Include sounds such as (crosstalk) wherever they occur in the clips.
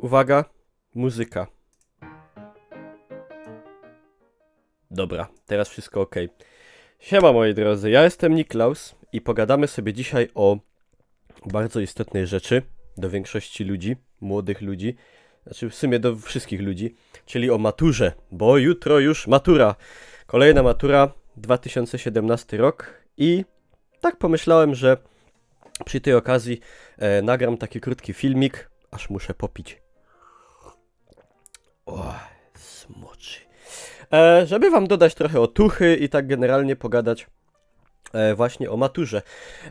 Uwaga, muzyka. Dobra, teraz wszystko ok. Siema moi drodzy, ja jestem Niklaus i pogadamy sobie dzisiaj o bardzo istotnej rzeczy do większości ludzi, młodych ludzi, znaczy w sumie do wszystkich ludzi, czyli o maturze, bo jutro już matura. Kolejna matura, 2017 rok i tak pomyślałem, że przy tej okazji e, nagram taki krótki filmik, aż muszę popić. Smoczy. E, żeby wam dodać trochę otuchy i tak generalnie pogadać e, właśnie o maturze.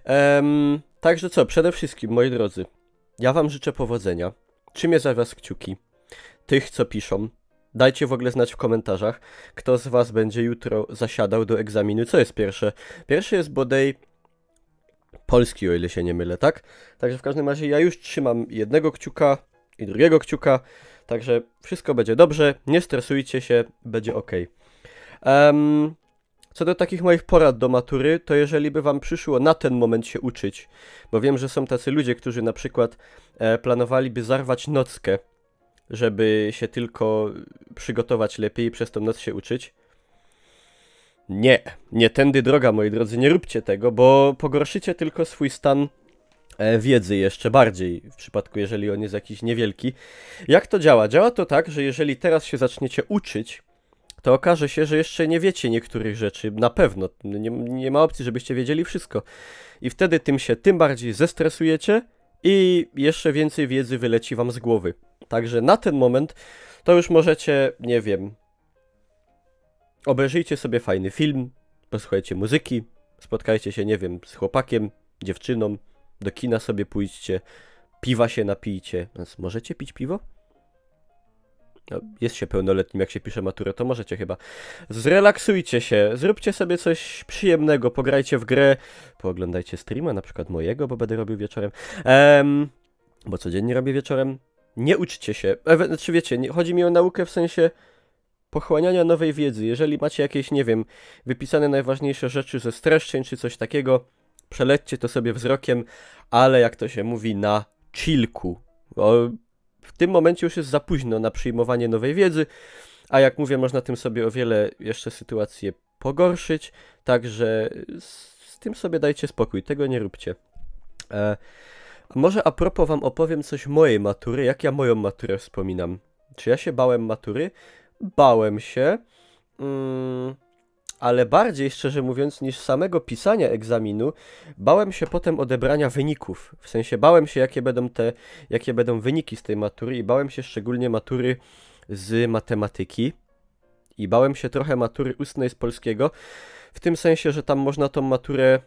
Em, także co, przede wszystkim, moi drodzy, ja wam życzę powodzenia. Trzymie za was kciuki. Tych, co piszą. Dajcie w ogóle znać w komentarzach, kto z was będzie jutro zasiadał do egzaminu. Co jest pierwsze? Pierwszy jest bodaj polski, o ile się nie mylę, tak? Także w każdym razie ja już trzymam jednego kciuka i drugiego kciuka, także wszystko będzie dobrze, nie stresujcie się, będzie ok. Um, co do takich moich porad do matury, to jeżeli by wam przyszło na ten moment się uczyć, bo wiem, że są tacy ludzie, którzy na przykład e, planowaliby zarwać nockę, żeby się tylko przygotować lepiej i przez tą noc się uczyć. Nie, nie tędy droga, moi drodzy, nie róbcie tego, bo pogorszycie tylko swój stan wiedzy jeszcze bardziej, w przypadku jeżeli on jest jakiś niewielki. Jak to działa? Działa to tak, że jeżeli teraz się zaczniecie uczyć, to okaże się, że jeszcze nie wiecie niektórych rzeczy, na pewno. Nie, nie ma opcji, żebyście wiedzieli wszystko. I wtedy tym się tym bardziej zestresujecie i jeszcze więcej wiedzy wyleci wam z głowy. Także na ten moment to już możecie, nie wiem, obejrzyjcie sobie fajny film, posłuchajcie muzyki, spotkajcie się, nie wiem, z chłopakiem, dziewczyną, do kina sobie pójdźcie, piwa się napijcie. Więc możecie pić piwo? No, jest się pełnoletnim, jak się pisze maturę, to możecie chyba. Zrelaksujcie się, zróbcie sobie coś przyjemnego, pograjcie w grę, pooglądajcie streama, na przykład mojego, bo będę robił wieczorem. Um, bo codziennie robię wieczorem. Nie uczcie się. E, znaczy wiecie, nie, chodzi mi o naukę w sensie pochłaniania nowej wiedzy. Jeżeli macie jakieś, nie wiem, wypisane najważniejsze rzeczy ze streszczeń czy coś takiego, przelećcie to sobie wzrokiem, ale jak to się mówi, na chillku. W tym momencie już jest za późno na przyjmowanie nowej wiedzy, a jak mówię, można tym sobie o wiele jeszcze sytuację pogorszyć, także z, z tym sobie dajcie spokój, tego nie róbcie. E, może a propos wam opowiem coś mojej matury, jak ja moją maturę wspominam. Czy ja się bałem matury? Bałem się, mm, ale bardziej, szczerze mówiąc, niż samego pisania egzaminu, bałem się potem odebrania wyników. W sensie bałem się, jakie będą te, jakie będą wyniki z tej matury i bałem się szczególnie matury z matematyki i bałem się trochę matury ustnej z polskiego, w tym sensie, że tam można tą maturę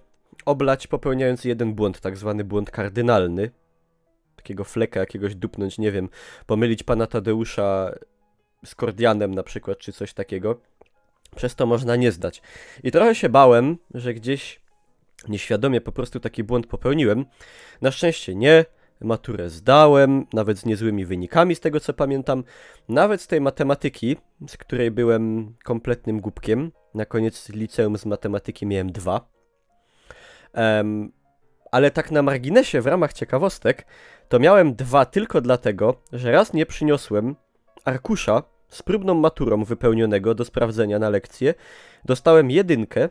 oblać popełniając jeden błąd, tak zwany błąd kardynalny. Takiego fleka jakiegoś dupnąć, nie wiem, pomylić pana Tadeusza z Kordianem na przykład, czy coś takiego. Przez to można nie zdać. I trochę się bałem, że gdzieś nieświadomie po prostu taki błąd popełniłem. Na szczęście nie. Maturę zdałem, nawet z niezłymi wynikami, z tego co pamiętam. Nawet z tej matematyki, z której byłem kompletnym głupkiem. Na koniec liceum z matematyki miałem dwa. Um, ale tak na marginesie, w ramach ciekawostek, to miałem dwa tylko dlatego, że raz nie przyniosłem arkusza z próbną maturą wypełnionego do sprawdzenia na lekcję, dostałem jedynkę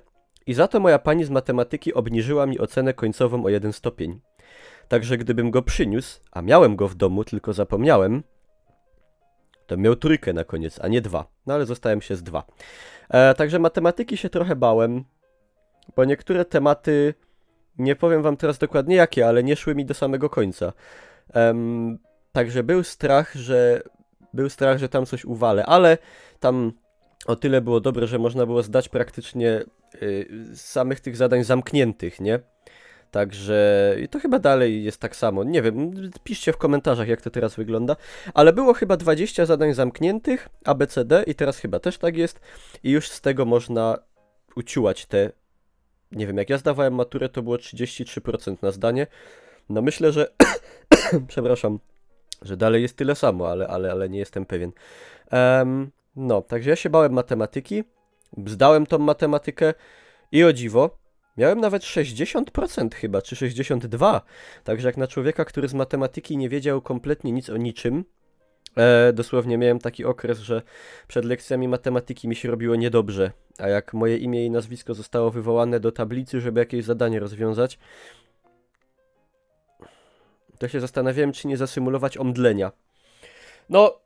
i za to moja pani z matematyki obniżyła mi ocenę końcową o jeden stopień. Także gdybym go przyniósł, a miałem go w domu, tylko zapomniałem, to miał trójkę na koniec, a nie dwa. No ale zostałem się z dwa. E, także matematyki się trochę bałem, bo niektóre tematy, nie powiem wam teraz dokładnie jakie, ale nie szły mi do samego końca. Um, także był strach, że był strach, że tam coś uwalę, ale tam o tyle było dobre, że można było zdać praktycznie y, samych tych zadań zamkniętych, nie? Także to chyba dalej jest tak samo. Nie wiem, piszcie w komentarzach, jak to teraz wygląda. Ale było chyba 20 zadań zamkniętych, ABCD, i teraz chyba też tak jest. I już z tego można uciułać te. Nie wiem, jak ja zdawałem maturę, to było 33% na zdanie. No myślę, że. (coughs) Przepraszam że dalej jest tyle samo, ale, ale, ale nie jestem pewien. Um, no, także ja się bałem matematyki, zdałem tą matematykę i o dziwo, miałem nawet 60% chyba, czy 62%. Także jak na człowieka, który z matematyki nie wiedział kompletnie nic o niczym, E, dosłownie miałem taki okres, że przed lekcjami matematyki mi się robiło niedobrze, a jak moje imię i nazwisko zostało wywołane do tablicy, żeby jakieś zadanie rozwiązać, to się zastanawiałem, czy nie zasymulować omdlenia. No,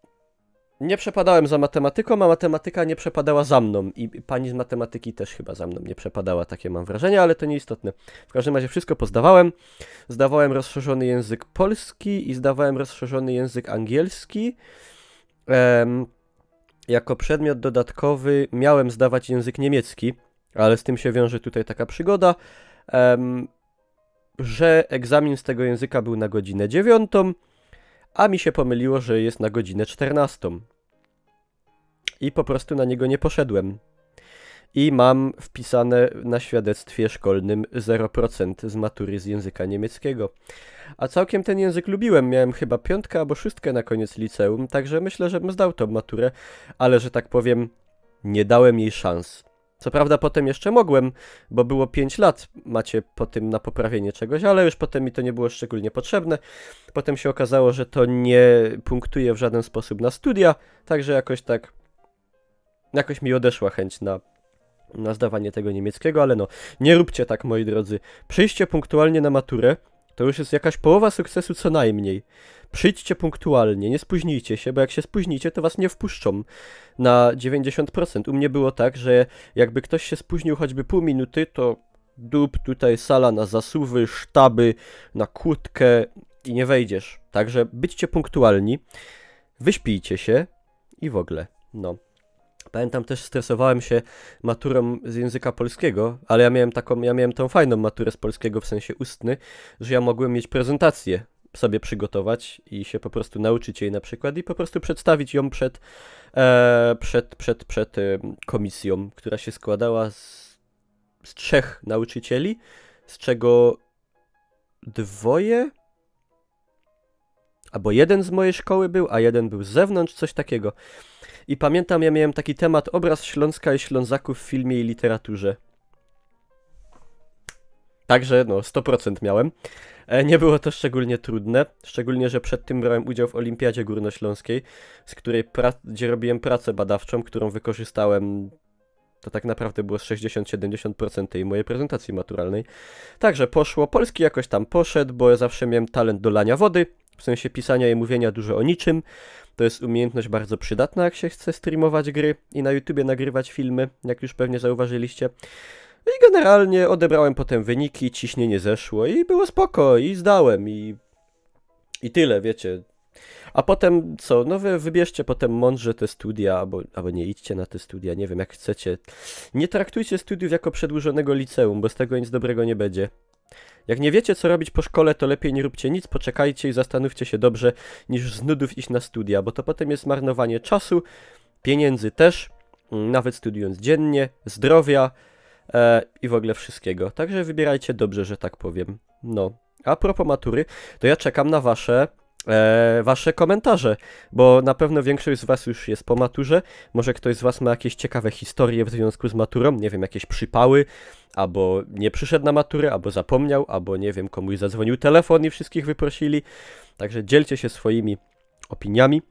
nie przepadałem za matematyką, a matematyka nie przepadała za mną. I pani z matematyki też chyba za mną nie przepadała, takie mam wrażenie, ale to nieistotne. W każdym razie wszystko pozdawałem. Zdawałem rozszerzony język polski i zdawałem rozszerzony język angielski. Um, jako przedmiot dodatkowy miałem zdawać język niemiecki, ale z tym się wiąże tutaj taka przygoda, um, że egzamin z tego języka był na godzinę dziewiątą, a mi się pomyliło, że jest na godzinę 14. I po prostu na niego nie poszedłem. I mam wpisane na świadectwie szkolnym 0% z matury z języka niemieckiego. A całkiem ten język lubiłem, miałem chyba piątkę albo szóstkę na koniec liceum, także myślę, że bym zdał tą maturę, ale że tak powiem, nie dałem jej szans. Co prawda potem jeszcze mogłem, bo było 5 lat macie po tym na poprawienie czegoś, ale już potem mi to nie było szczególnie potrzebne. Potem się okazało, że to nie punktuje w żaden sposób na studia, także jakoś tak jakoś mi odeszła chęć na na zdawanie tego niemieckiego, ale no, nie róbcie tak, moi drodzy. Przyjście punktualnie na maturę to już jest jakaś połowa sukcesu co najmniej. Przyjdźcie punktualnie, nie spóźnijcie się, bo jak się spóźnicie, to was nie wpuszczą na 90%. U mnie było tak, że jakby ktoś się spóźnił choćby pół minuty, to dup, tutaj sala na zasuwy, sztaby, na kłódkę i nie wejdziesz. Także byćcie punktualni, wyśpijcie się i w ogóle, no. Pamiętam też stresowałem się maturą z języka polskiego, ale ja miałem taką, ja miałem tą fajną maturę z polskiego w sensie ustny, że ja mogłem mieć prezentację sobie przygotować i się po prostu nauczyć jej na przykład i po prostu przedstawić ją przed, e, przed, przed, przed e, komisją, która się składała z, z trzech nauczycieli, z czego dwoje albo jeden z mojej szkoły był, a jeden był z zewnątrz, coś takiego. I pamiętam, ja miałem taki temat obraz Śląska i Ślązaków w filmie i literaturze. Także no, 100% miałem. E, nie było to szczególnie trudne, szczególnie, że przed tym brałem udział w Olimpiadzie Górnośląskiej, z której gdzie robiłem pracę badawczą, którą wykorzystałem to tak naprawdę było 60-70% tej mojej prezentacji maturalnej. Także poszło, polski jakoś tam poszedł, bo ja zawsze miałem talent do lania wody, w sensie pisania i mówienia dużo o niczym. To jest umiejętność bardzo przydatna, jak się chce streamować gry i na YouTubie nagrywać filmy, jak już pewnie zauważyliście. I generalnie odebrałem potem wyniki, ciśnienie zeszło i było spoko, i zdałem, i, i tyle, wiecie. A potem co? No wy wybierzcie potem mądrze te studia, albo, albo nie idźcie na te studia, nie wiem jak chcecie. Nie traktujcie studiów jako przedłużonego liceum, bo z tego nic dobrego nie będzie. Jak nie wiecie, co robić po szkole, to lepiej nie róbcie nic, poczekajcie i zastanówcie się dobrze, niż z nudów iść na studia, bo to potem jest marnowanie czasu, pieniędzy też, mm, nawet studiując dziennie, zdrowia e, i w ogóle wszystkiego. Także wybierajcie dobrze, że tak powiem. No. A propos matury, to ja czekam na wasze e, wasze komentarze, bo na pewno większość z was już jest po maturze. Może ktoś z was ma jakieś ciekawe historie w związku z maturą, nie wiem, jakieś przypały, albo nie przyszedł na maturę, albo zapomniał, albo nie wiem, komuś zadzwonił telefon i wszystkich wyprosili. Także dzielcie się swoimi opiniami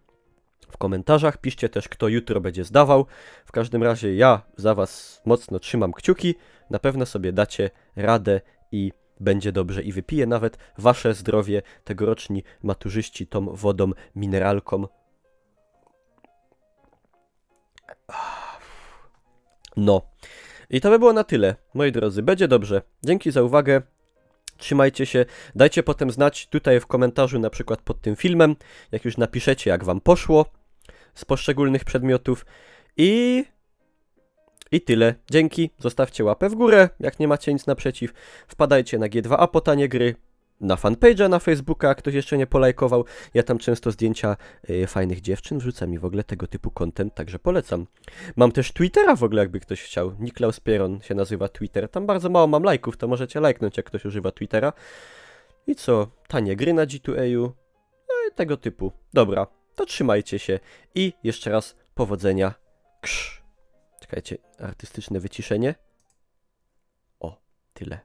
w komentarzach. Piszcie też, kto jutro będzie zdawał. W każdym razie ja za was mocno trzymam kciuki. Na pewno sobie dacie radę i będzie dobrze i wypiję nawet wasze zdrowie tegoroczni maturzyści tą wodą mineralką. No. I to by było na tyle, moi drodzy. Będzie dobrze. Dzięki za uwagę. Trzymajcie się. Dajcie potem znać tutaj w komentarzu, na przykład pod tym filmem, jak już napiszecie, jak wam poszło z poszczególnych przedmiotów. I i tyle. Dzięki, zostawcie łapę w górę, jak nie macie nic naprzeciw. Wpadajcie na G2A po tanie gry, na fanpage'a na Facebooka, ktoś jeszcze nie polajkował. Ja tam często zdjęcia y, fajnych dziewczyn wrzucam i w ogóle tego typu content, także polecam. Mam też Twittera w ogóle, jakby ktoś chciał. Niklaus Pieron się nazywa Twitter. Tam bardzo mało mam lajków, to możecie lajknąć, jak ktoś używa Twittera. I co? Tanie gry na G2A. No i tego typu. Dobra, to trzymajcie się i jeszcze raz powodzenia. Krz. Czekajcie, artystyczne wyciszenie. O, tyle.